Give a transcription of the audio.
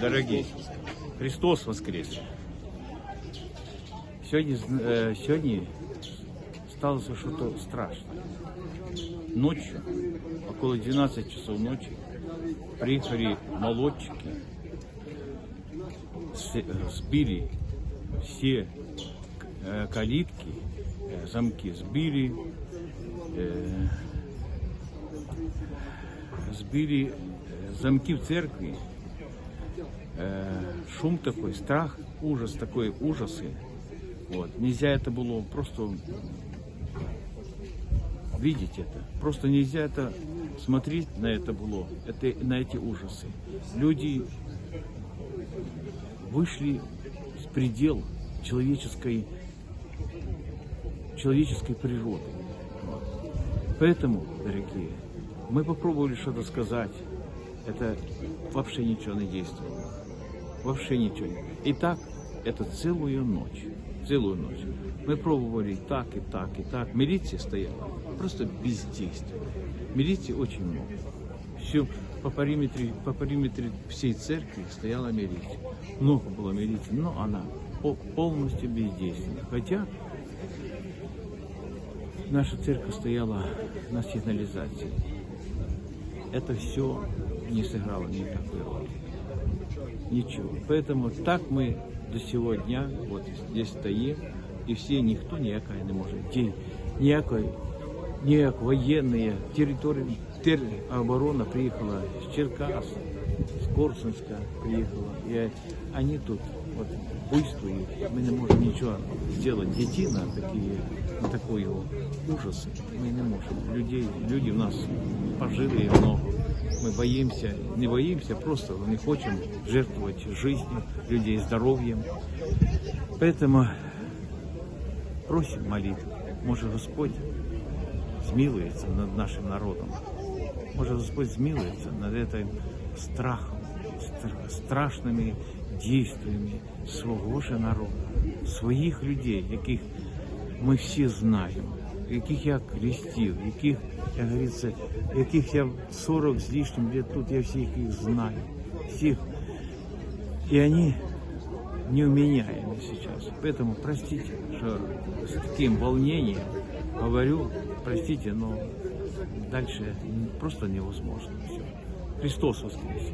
дорогі, Христос воскрес. Сьогодні, з- е, сьогодні сталося щось страшне. Ночью, около 12 часов ночи, приехали молодчики, с- э, сбили все э, калитки, э, замки, сбили, э, сбили э, замки в церкви, Э, шум такой, страх, ужас такой, ужасы. Вот. Нельзя это было просто видеть это. Просто нельзя это смотреть на это было, это, на эти ужасы. Люди вышли с предела человеческой, человеческой природы. Поэтому, дорогие, мы попробовали что-то сказать. Это вообще ничего не действовало. Вообще ничего. И так, это целую ночь. Целую ночь. Мы пробовали и так, и так, и так. Милиция стояла просто бездействие. Милиции очень много. Все по периметру, по периметру всей церкви стояла милиция. Много было милиции, но она по- полностью бездейственна. Хотя наша церковь стояла на сигнализации. Это все не сыграло никакой роли. Ничего. Поэтому так мы до сего дня вот здесь стоим, і всі ніхто ніякої не може. Ті, ніякої, ніяк воєнні території, тероборона приїхала з Черкас, з Корсунська приїхала. І вони тут вот, буйствують. Ми не можемо нічого зробити. Дитина такі, на такої ужаси. Ми не можемо. Людей, люди в нас пожили много. Мы боимся, не боимся, просто не хотим жертвовать жизнью людей, здоровьем. Поэтому просим молитвы. Может Господь змилуется над нашим народом. Может Господь змилуется над этим страхом, стра- страшными действиями свого же народу, своїх людей, яких ми всі знаємо, яких я крестив, яких, як говорится, яких я 40 з лишним лет тут, я всіх їх знаю. Всіх. И они неуменяемы сейчас. Поэтому простите, что с таким волнением говорю, простите, но дальше просто невозможно все. Христос воскресе!